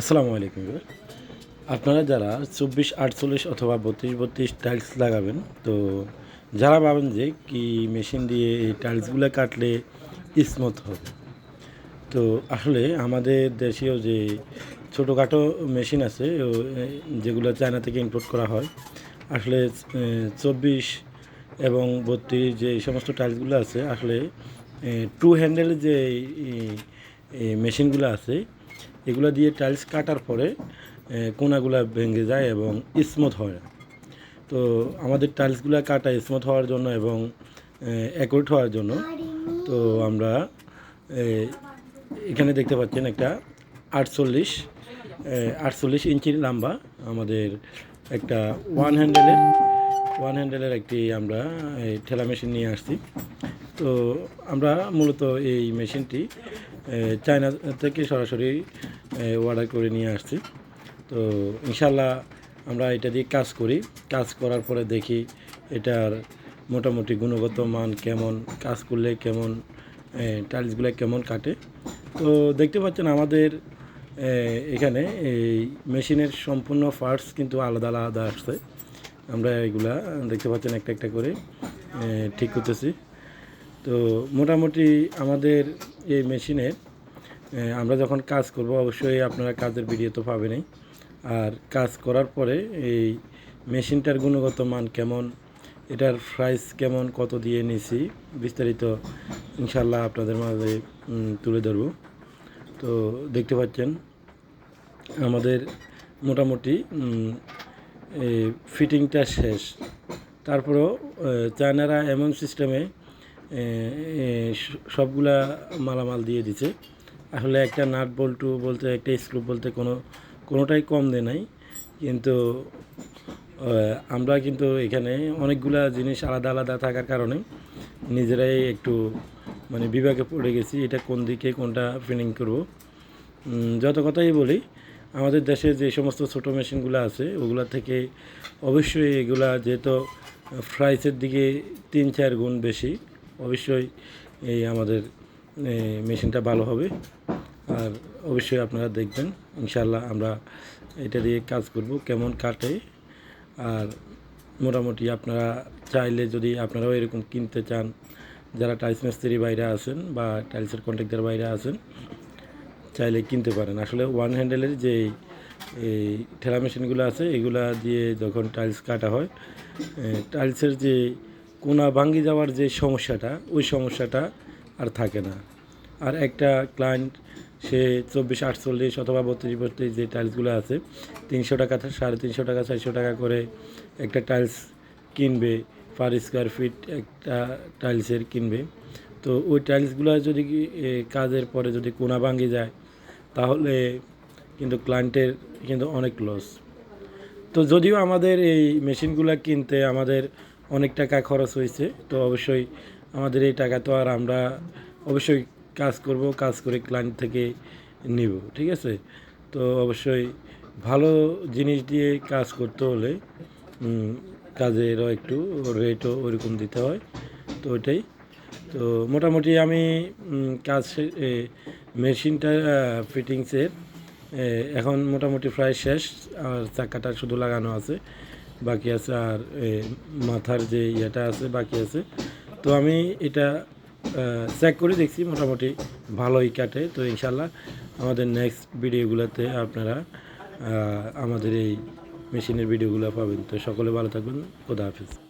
আসসালামু আলাইকুম আপনারা যারা চব্বিশ, আটচল্লিশ অথবা বত্রিশ বত্রিশ টাইলস লাগাবেন, তো যারা ভাবেন যে কি মেশিন দিয়ে এই টাইলসগুলো কাটলে স্মুথ হবে। তো আসলে আমাদের দেশীয় যে ছোটোখাটো মেশিন আছে যেগুলো চায়না থেকে ইম্পোর্ট করা হয়, আসলে চব্বিশ এবং বত্রিশ যে সমস্ত টাইলসগুলো আছে, আসলে টু হ্যান্ডেলের যে মেশিনগুলো আছে এগুলো দিয়ে টাইলস কাটার পরে কোনাগুলা ভেঙে যায় এবং স্মুথ হয়। না তো আমাদের টাইলসগুলো কাটা স্মুথ হওয়ার জন্য এবং অ্যাকুরেট হওয়ার জন্য তো আমরা এখানে দেখতে পাচ্ছেন একটা আটচল্লিশ আটচল্লিশ ইঞ্চির লম্বা আমাদের একটা ওয়ান হ্যান্ডেলের ওয়ান হ্যান্ডেলের একটি আমরা ঠেলা মেশিন নিয়ে আসছি। তো আমরা মূলত এই মেশিনটি চায়না থেকে সরাসরি অর্ডার করে নিয়ে আসছি। তো ইনশাল্লাহ আমরা এটা দিয়ে কাজ করি। কাজ করার পরে দেখি এটার মোটামুটি গুণগত মান কেমন, কাজ করলে কেমন টাইলসগুলো কেমন কাটে। তো দেখতে পাচ্ছেন আমাদের এখানে এই মেশিনের সম্পূর্ণ পার্টস কিন্তু আলাদা আলাদা আসছে। আমরা এগুলা দেখতে পাচ্ছেন একটা একটা করে ঠিক করতেছি। তো মোটামুটি আমাদের এই মেশিনে আমরা যখন কাজ করব, অবশ্যই আপনারা কাজের ভিডিও তো পাবেনই। আর কাজ করার পরে এই মেশিনটার গুণগত মান কেমন, এটার প্রাইস কেমন, কত দিয়ে নিছি, বিস্তারিত ইনশাল্লাহ আপনাদের মাঝে তুলে ধরব। তো দেখতে পাচ্ছেন, আমাদের মোটামুটি ফিটিংটা শেষ। তারপরেও চায়নারা এমন সিস্টেমে সবগুলা মালামাল দিয়ে দিছে। আসলে একটা নাট বল্টু বলতে, একটা স্ক্রু বলতে কোনো, কোনোটাই কম দেয় নাই। কিন্তু আমরা কিন্তু এখানে অনেকগুলা জিনিস আলাদা আলাদা থাকার কারণে নিজেরাই একটু মানে বিভাগে পড়ে গেছি, এটা কোন দিকে কোনটা ফিনিং করব। যত কথাই বলি, আমাদের দেশে যে সমস্ত ছোটো মেশিনগুলো আছে, ওগুলা থেকে অবশ্যই এগুলা যেহেতু প্রাইসের দিকে তিন চার গুণ বেশি। অবশ্যই এই আমাদের মেশিনটা ভালো হবে। আর অবশ্যই আপনারা দেখবেন ইনশাল্লাহ আমরা এটা দিয়ে কাজ করব কেমন কাটে। আর মোটামুটি আপনারা চাইলে যদি আপনারাও এরকম কিনতে চান, যারা টাইলস মিস্ত্রি বাইরে আছেন বা টাইলসের কন্ট্রাক্টর বাইরে আছেন, চাইলে কিনতে পারেন। আসলে ওয়ান হ্যান্ডেলের যে এই ঠেলা মেশিনগুলো আছে, এগুলা দিয়ে যখন টাইলস কাটা হয় টাইলসের যে কোনা ভাঙ্গি যাওয়ার যে সমস্যাটা, ওই সমস্যাটা আর থাকে না। আর একটা ক্লায়েন্ট সে চব্বিশ, আটচল্লিশ অথবা বত্রিশ বত্রিশ যে টাইলসগুলো আছে, তিনশো টাকা সাড়ে তিনশো টাকা, চারশো টাকা করে একটা টাইলস কিনবে পার স্কোয়ার ফিট একটা টাইলসের কিনবে। তো ওই টাইলসগুলো যদি কাজের পরে যদি কোনা ভাঙ্গি যায়, তাহলে কিন্তু ক্লায়েন্টের কিন্তু অনেক লস তো যদিও আমাদের এই মেশিনগুলো কিনতে আমাদের অনেক টাকা খরচ হয়েছে, তো অবশ্যই আমাদের এই টাকা তো আর আমরা অবশ্যই কাজ করব, কাজ করে ক্লায়েন্ট থেকে নিব, ঠিক আছে? তো অবশ্যই ভালো জিনিস দিয়ে কাজ করতে হলে কাজেরও একটু রেটও ওইরকম দিতে হয়, তো ওইটাই। তো মোটামুটি আমি কাজ মেশিনটা ফিটিংসের এখন মোটামুটি প্রায় শেষ, আর চাকাটা শুধু লাগানো আছে। বাকি আছে আর মাথার যে ইয়েটা আছে বাকি আছে। তো আমি এটা চেক করে দেখছি, মোটামুটি ভালোই কাটে। তো ইনশাল্লাহ আমাদের নেক্সট ভিডিওগুলোতে আপনারা আমাদের এই মেশিনের ভিডিওগুলো পাবেন। তো সকলে ভালো থাকবেন। খোদা হাফিজ।